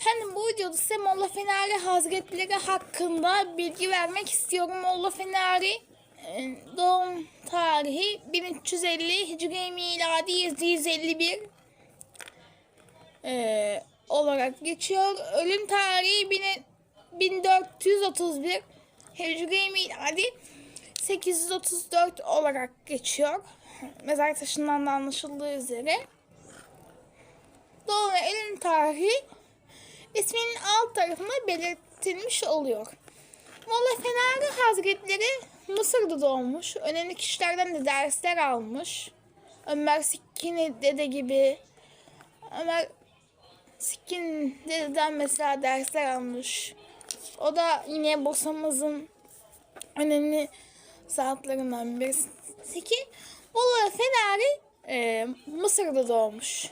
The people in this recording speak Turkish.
Efendim bu videoda size Molla Fenari Hazretleri hakkında bilgi vermek istiyorum. Molla Fenari e, doğum tarihi 1350 Hicri miladi 751 e, olarak geçiyor. Ölüm tarihi bin- 1431 Hicri miladi 834 olarak geçiyor. Mezar taşından da anlaşıldığı üzere. Doğum ve ölüm tarihi isminin alt tarafında belirtilmiş oluyor. Molla Fenari Hazretleri Mısır'da doğmuş. Önemli kişilerden de dersler almış. Ömer Sikkin dede gibi. Ömer Sikkin dededen mesela dersler almış. O da yine Bosamızın önemli zatlarından birisi ki Molla Fenari e, Mısır'da doğmuş.